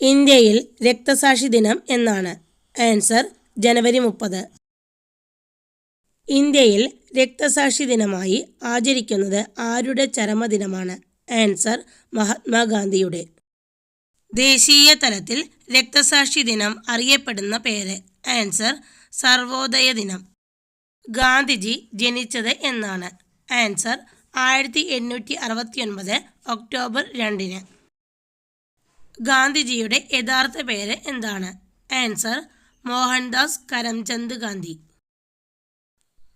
ഇന്ത്യയിൽ രക്തസാക്ഷി ദിനം എന്നാണ്. ആൻസർ ജനുവരി മുപ്പത്. ഇന്ത്യയിൽ രക്തസാക്ഷി ദിനമായി ആചരിക്കുന്നത് ആരുടെ ചരമദിനമാണ് ആൻസർ മഹാത്മാഗാന്ധിയുടെ. ദേശീയ തലത്തിൽ രക്തസാക്ഷി ദിനം അറിയപ്പെടുന്ന പേര്. ആൻസർ സർവോദയ ദിനം. ഗാന്ധിജി ജനിച്ചത് എന്നാണ്. ആൻസർ ആയിരത്തി എണ്ണൂറ്റി അറുപത്തി ഒൻപത് ഒക്ടോബർ രണ്ടിന്. ഗാന്ധിജിയുടെ യഥാർത്ഥ പേര് എന്താണ്? ആൻസർ മോഹൻദാസ് കരംചന്ദ് ഗാന്ധി.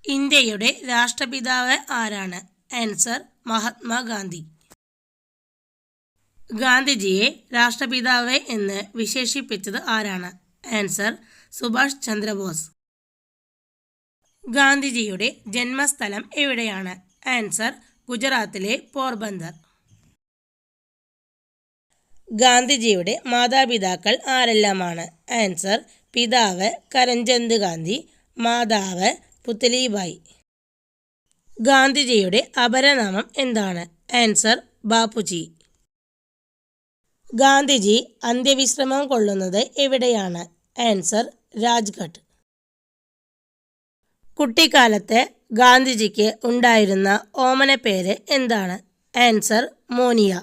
ഇന്ത്യയുടെ രാഷ്ട്രപിതാവ് ആരാണ്? ആൻസർ മഹാത്മാഗാന്ധി ഗാന്ധിജിയെ രാഷ്ട്രപിതാവ് എന്ന് വിശേഷിപ്പിച്ചത് ആരാണ്? ആൻസർ സുഭാഷ് ചന്ദ്രബോസ്. ഗാന്ധിജിയുടെ ജന്മസ്ഥലം എവിടെയാണ്? ആൻസർ ഗുജറാത്തിലെ പോർബന്ദർ. ഗാന്ധിജിയുടെ മാതാപിതാക്കൾ ആരെല്ലാമാണ്? ആൻസർ പിതാവ് കരംചന്ദ് ഗാന്ധി മാതാവ് പുത്തലിബായി. ഗാന്ധിജിയുടെ അപരനാമം എന്താണ്? ആൻസർ ബാപ്പുജി. ഗാന്ധിജി അന്ത്യവിശ്രമം കൊള്ളുന്നത് എവിടെയാണ്? ആൻസർ രാജ്ഘട്ട്. കുട്ടിക്കാലത്ത് ഗാന്ധിജിക്ക് ഉണ്ടായിരുന്ന ഓമന പേര് എന്താണ്? ആൻസർ മോനിയ.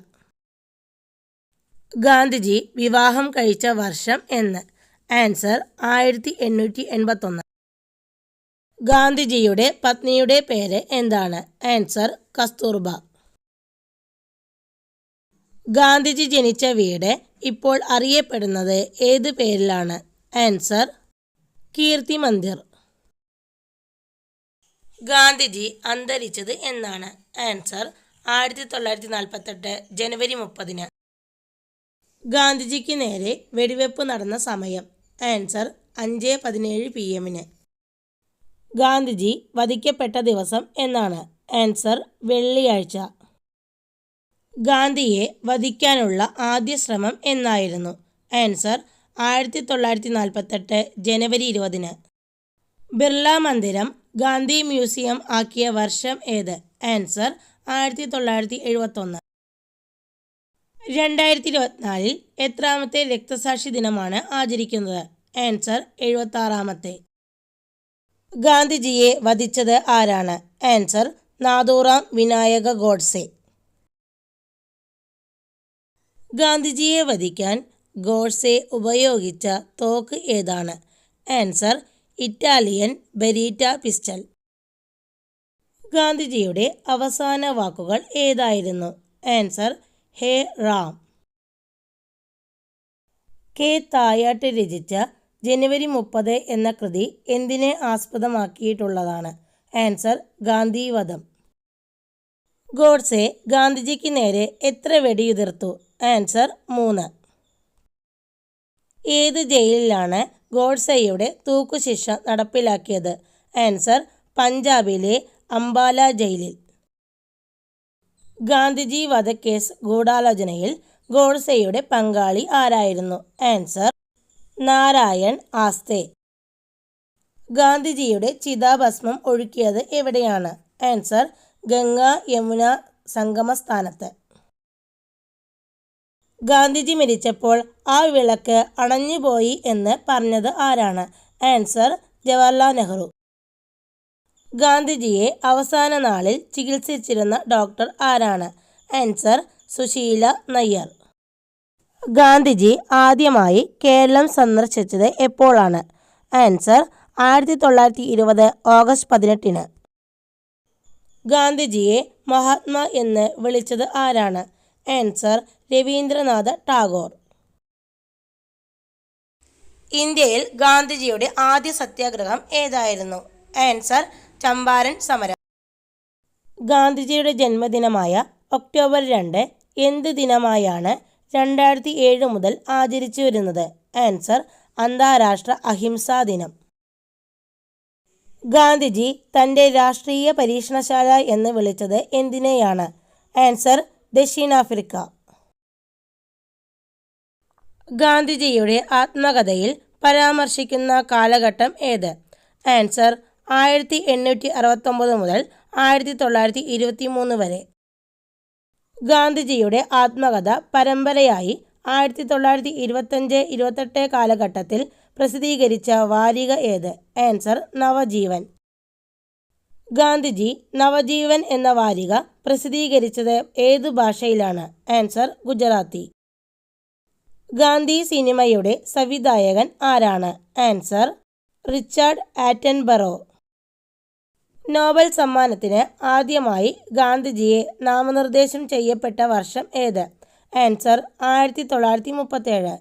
ഗാന്ധിജി വിവാഹം കഴിച്ച വർഷം എന്ന്. ആൻസർ ആയിരത്തി എണ്ണൂറ്റി എൺപത്തൊന്ന് ഗാന്ധിജിയുടെ പത്നിയുടെ പേര് എന്താണ്? ആൻസർ കസ്തൂർബ. ഗാന്ധിജി ജനിച്ച വീട് ഇപ്പോൾ അറിയപ്പെടുന്നത് ഏത് പേരിലാണ്? ആൻസർ കീർത്തി മന്ദിർ. ഗാന്ധിജി അന്തരിച്ചത് എന്നാണ്. ആൻസർ ആയിരത്തി തൊള്ളായിരത്തി നാൽപ്പത്തെട്ട് ജനുവരി മുപ്പതിന്. ഗാന്ധിജിക്ക് നേരെ വെടിവെപ്പ് നടന്ന സമയം. ആൻസർ അഞ്ച് പതിനേഴ് പി എമ്മിന്. ഗാന്ധിജി വധിക്കപ്പെട്ട ദിവസം എന്നാണ്. ആൻസർ വെള്ളിയാഴ്ച. ഗാന്ധിയെ വധിക്കാനുള്ള ആദ്യ ശ്രമം എന്നായിരുന്നു. ആൻസർ ആയിരത്തി തൊള്ളായിരത്തി നാൽപ്പത്തെട്ട് ജനുവരി ഇരുപതിന്. ബിർള മന്ദിരം ഗാന്ധി മ്യൂസിയം ആക്കിയ വർഷം ഏത്? ആൻസർ ആയിരത്തി തൊള്ളായിരത്തി എഴുപത്തൊന്ന് രണ്ടായിരത്തി ഇരുപത്തിനാലിൽ എത്രാമത്തെ രക്തസാക്ഷി ദിനമാണ് ആചരിക്കുന്നത്? ആൻസർ എഴുപത്താറാമത്തെ ഗാന്ധിജിയെ വധിച്ചത് ആരാണ്? ആൻസർ നാദൂറാം വിനായക ഗോഡ്സെ. ഗാന്ധിജിയെ വധിക്കാൻ ഗോഡ്സെ ഉപയോഗിച്ച തോക്ക് ഏതാണ്? Answer Italian Beretta pistol. ഗാന്ധിജിയുടെ അവസാന വാക്കുകൾ ഏതായിരുന്നു? ആൻസർ ഹേ റാം. കെ തായാട്ട് രചിച്ച ജനുവരി മുപ്പത് എന്ന കൃതി എന്തിനെ ആസ്പദമാക്കിയിട്ടുള്ളതാണ്? ആൻസർ ഗാന്ധിവധം. ഗോഡ്സെ ഗാന്ധിജിക്ക് നേരെ എത്ര വെടിയുതിർത്തു? ആൻസർ മൂന്ന്. ഏത് ജയിലിലാണ് ഗോഡ്സെയുടെ തൂക്കുശിക്ഷ നടപ്പിലാക്കിയത്? ആൻസർ പഞ്ചാബിലെ അംബാല ജയിലിൽ. ഗാന്ധിജി വധക്കേസ് ഗൂഢാലോചനയിൽ ഗോഡ്സെയുടെ പങ്കാളി ആരായിരുന്നു? ആൻസർ നാരായൺ ആസ്തെ. ഗാന്ധിജിയുടെ ചിതാഭസ്മം ഒഴുക്കിയത് എവിടെയാണ്? ആൻസർ ഗംഗ യമുന സംഗമസ്ഥാനത്ത്. ഗാന്ധിജി മരിച്ചപ്പോൾ ആ വിളക്ക് അണഞ്ഞുപോയി എന്ന് പറഞ്ഞത് ആരാണ്? ആൻസർ ജവഹർലാൽ നെഹ്റു. ഗാന്ധിജിയെ അവസാന നാളിൽ ചികിത്സിച്ചിരുന്ന ഡോക്ടർ ആരാണ്? ആൻസർ സുശീല നയ്യർ. ഗാന്ധിജി ആദ്യമായി കേരളം സന്ദർശിച്ചത് എപ്പോഴാണ്? ആൻസർ ആയിരത്തി തൊള്ളായിരത്തി ഇരുപത് ഓഗസ്റ്റ് പതിനെട്ടിന്. ഗാന്ധിജിയെ മഹാത്മാ എന്ന് വിളിച്ചത് ആരാണ്? ആൻസർ രവീന്ദ്രനാഥ ടാഗോർ. ഇന്ത്യയിൽ ഗാന്ധിജിയുടെ ആദ്യ സത്യാഗ്രഹം ഏതായിരുന്നു? ആൻസർ ചമ്പാരൻ സമരം. ഗാന്ധിജിയുടെ ജന്മദിനമായ ഒക്ടോബർ രണ്ട് എന്ത് ദിനമായാണ് രണ്ടായിരത്തി ഏഴ് മുതൽ ആചരിച്ചു വരുന്നത്? ആൻസർ അന്താരാഷ്ട്ര അഹിംസാ ദിനം. ഗാന്ധിജി തന്റെ രാഷ്ട്രീയ പരീക്ഷണശാല എന്ന് വിളിച്ചത് എന്തിനെയാണ്? ആൻസർ ദക്ഷിണാഫ്രിക്ക. ഗാന്ധിജിയുടെ ആത്മകഥയിൽ പരാമർശിക്കുന്ന കാലഘട്ടം ഏത്? ആൻസർ ആയിരത്തി എണ്ണൂറ്റി അറുപത്തൊമ്പത് മുതൽ ആയിരത്തി തൊള്ളായിരത്തി ഇരുപത്തി മൂന്ന് വരെ. ഗാന്ധിജിയുടെ ആത്മകഥ പരമ്പരയായി ആയിരത്തി തൊള്ളായിരത്തി ഇരുപത്തഞ്ച് ഇരുപത്തെട്ട് കാലഘട്ടത്തിൽ പ്രസിദ്ധീകരിച്ച വാരിക ഏത്? ആൻസർ നവജീവൻ. ഗാന്ധിജി നവജീവൻ എന്ന വാരിക പ്രസിദ്ധീകരിച്ചത് ഏതു ഭാഷയിലാണ്? ആൻസർ ഗുജറാത്തി. ഗാന്ധി സിനിമയുടെ സംവിധായകൻ ആരാണ്? Answer Richard Attenborough. നോബൽ സമ്മാനത്തിന് ആദ്യമായി ഗാന്ധിജിയെ നാമനിർദ്ദേശം ചെയ്യപ്പെട്ട വർഷം ഏത്? ആൻസർ ആയിരത്തി തൊള്ളായിരത്തി മുപ്പത്തേഴ്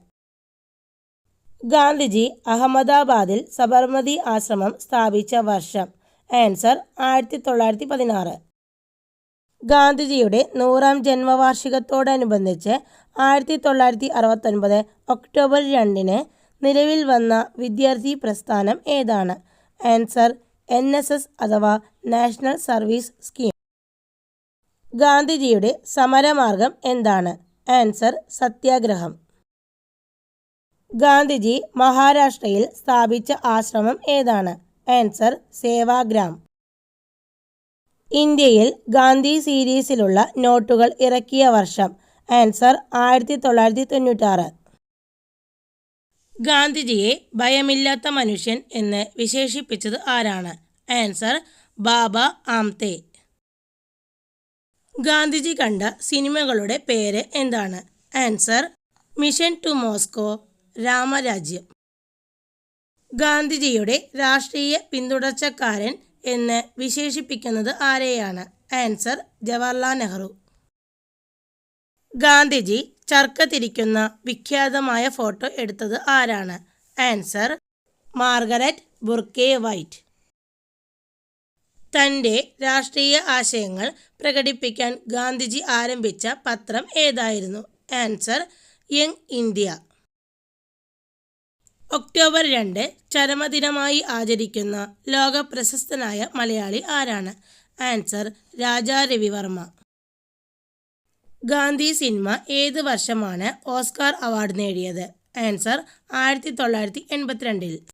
ഗാന്ധിജി അഹമ്മദാബാദിൽ സബർമതി ആശ്രമം സ്ഥാപിച്ച വർഷം. ആൻസർ ആയിരത്തി തൊള്ളായിരത്തി പതിനാറ് ഗാന്ധിജിയുടെ നൂറാം ജന്മവാർഷികത്തോടനുബന്ധിച്ച് ആയിരത്തി തൊള്ളായിരത്തി അറുപത്തൊൻപത് ഒക്ടോബർ രണ്ടിന് നിലവിൽ വന്ന വിദ്യാർത്ഥി പ്രസ്ഥാനം ഏതാണ്? ആൻസർ എൻ എസ് എസ് അഥവാ നാഷണൽ സർവീസ് സ്കീം. ഗാന്ധിജിയുടെ സമരമാർഗം എന്താണ്? ആൻസർ സത്യാഗ്രഹം. ഗാന്ധിജി മഹാരാഷ്ട്രയിൽ സ്ഥാപിച്ച ആശ്രമം ഏതാണ്? ആൻസർ സേവാഗ്രാം. ഇന്ത്യയിൽ ഗാന്ധി സീരീസിലുള്ള നോട്ടുകൾ ഇറക്കിയ വർഷം. ആൻസർ ആയിരത്തി തൊള്ളായിരത്തി തൊണ്ണൂറ്റാറ്. ഗാന്ധിജിയെ ഭയമില്ലാത്ത മനുഷ്യൻ എന്ന് വിശേഷിപ്പിച്ചത് ആരാണ്? ആൻസർ ബാബ ആംതേ. ഗാന്ധിജി കണ്ട സിനിമകളുടെ പേര് എന്താണ്? Answer mission to Moscow Ramarajyam. ഗാന്ധിജിയുടെ രാഷ്ട്രീയ പിന്തുടർച്ചക്കാരൻ എന്ന് വിശേഷിപ്പിക്കുന്നത് ആരെയാണ്? ആൻസർ ജവഹർലാൽ നെഹ്റു. ഗാന്ധിജി ചർക്ക തിരിക്കുന്ന വിഖ്യാതമായ ഫോട്ടോ എടുത്തത് ആരാണ്? Answer Margaret Bourke White. തന്റെ രാഷ്ട്രീയ ആശയങ്ങൾ പ്രകടിപ്പിക്കാൻ ഗാന്ധിജി ആരംഭിച്ച പത്രം ഏതായിരുന്നു? Answer young India. ഒക്ടോബർ രണ്ട് ചരമദിനമായി ആചരിക്കുന്ന ലോക പ്രശസ്തനായ മലയാളി ആരാണ്? ആൻസർ രാജാ രവിവർമ്മ. ഗാന്ധി സിനിമ ഏത് വർഷമാണ് ഓസ്കാർ അവാർഡ് നേടിയത്? ആൻസർ ആയിരത്തി തൊള്ളായിരത്തി എൺപത്തിരണ്ടിൽ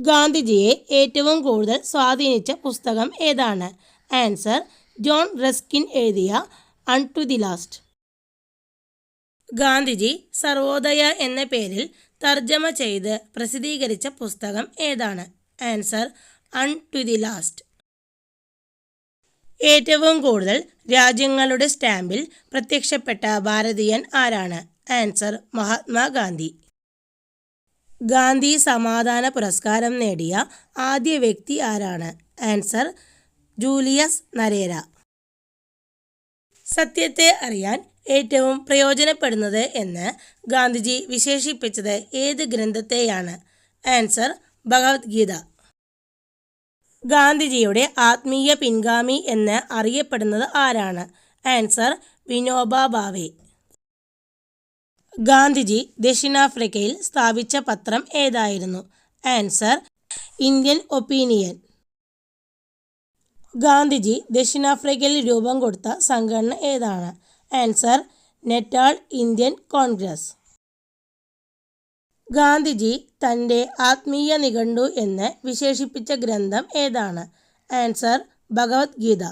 ഗാന്ധിജിയെ ഏറ്റവും കൂടുതൽ സ്വാധീനിച്ച പുസ്തകം ഏതാണ്? ആൻസർ ജോൺ റെസ്കിൻ എഴുതിയ unto the last. Gandhiji Sarvodaya എന്ന പേരിൽ തർജമ ചെയ്ത് പ്രസിദ്ധീകരിച്ച പുസ്തകം ഏതാണ്? Answer unto the last. ഏറ്റവും കൂടുതൽ രാജ്യങ്ങളുടെ സ്റ്റാമ്പിൽ പ്രത്യക്ഷപ്പെട്ട ഭാരതീയൻ ആരാണ്? ആൻസർ മഹാത്മാഗാന്ധി. ഗാന്ധി സമാധാന പുരസ്കാരം നേടിയ ആദ്യ വ്യക്തി ആരാണ്? Answer Julius Nyerere. സത്യത്തെ അറിയാൻ ഏറ്റവും പ്രയോജനപ്പെടുന്നത് എന്ന് ഗാന്ധിജി വിശേഷിപ്പിച്ചത് ഏത് ഗ്രന്ഥത്തെയാണ്? ആൻസർ ഭഗവത്ഗീത. ഗാന്ധിജിയുടെ ആത്മീയ പിൻഗാമി എന്ന് അറിയപ്പെടുന്നത് ആരാണ്? ആൻസർ വിനോബ ഭാവെ ഗാന്ധിജി ദക്ഷിണാഫ്രിക്കയിൽ സ്ഥാപിച്ച പത്രം ഏതായിരുന്നു? Answer Indian opinion. ഗാന്ധിജി ദക്ഷിണാഫ്രിക്കയിൽ രൂപം കൊടുത്ത സംഘടന ഏതാണ്? Answer Natal Indian Congress. Gandhiji തന്റെ ആത്മീയ നിഘണ്ടു എന്ന് വിശേഷിപ്പിച്ച ഗ്രന്ഥം ഏതാണ്? ആൻസർ ഭഗവത്ഗീത.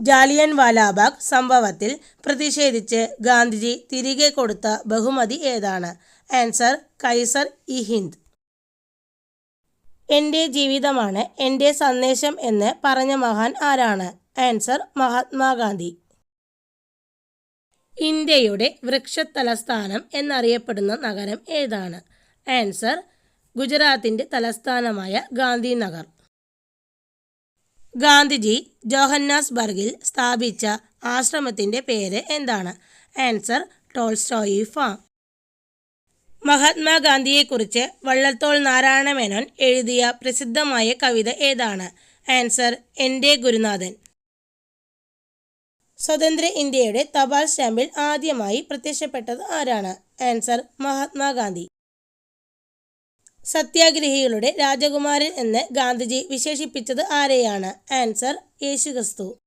ജാലിയൻ വാലാബാഗ് സംഭവത്തിൽ പ്രതിഷേധിച്ച് ഗാന്ധിജി തിരികെ കൊടുത്ത ബഹുമതി ഏതാണ്? Answer Kaiser E Hind. എന്റെ ജീവിതമാണ് എന്റെ സന്ദേശം എന്ന് പറഞ്ഞ മഹാൻ ആരാണ്? ആൻസർ മഹാത്മാഗാന്ധി. ഇന്ത്യയുടെ വൃക്ഷത്തലസ്ഥാനം എന്നറിയപ്പെടുന്ന നഗരം ഏതാണ്? ആൻസർ ഗുജറാത്തിന്റെ തലസ്ഥാനമായ ഗാന്ധിനഗർ. ഗാന്ധിജി ജോഹന്നാസ്ബർഗിൽ സ്ഥാപിച്ച ആശ്രമത്തിന്റെ പേര് എന്താണ്? Answer Tolstoy farm. മഹാത്മാഗാന്ധിയെക്കുറിച്ച് Vallathol Narayana Menon എഴുതിയ പ്രസിദ്ധമായ കവിത ഏതാണ്? ആൻസർ എന്റെ ഗുരുനാഥൻ. സ്വതന്ത്ര ഇന്ത്യയുടെ തപാൽ സ്റ്റാമ്പിൽ ആദ്യമായി പ്രത്യക്ഷപ്പെട്ടത് ആരാണ്? ആൻസർ മഹാത്മാഗാന്ധി. സത്യാഗ്രഹികളുടെ രാജകുമാരൻ എന്ന് ഗാന്ധിജി വിശേഷിപ്പിച്ചത് ആരെയാണ്? ആൻസർ യേശുക്രിസ്തു.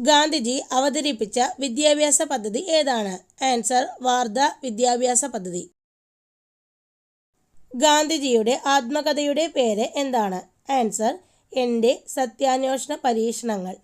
ഗാന്ധിജി അവതരിപ്പിച്ച വിദ്യാഭ്യാസ പദ്ധതി ഏതാണ്? ആൻസർ വാർധ വിദ്യാഭ്യാസ പദ്ധതി. ഗാന്ധിജിയുടെ ആത്മകഥയുടെ പേര് എന്താണ്? ആൻസർ എന്റെ സത്യാന്വേഷണ പരീക്ഷണങ്ങൾ.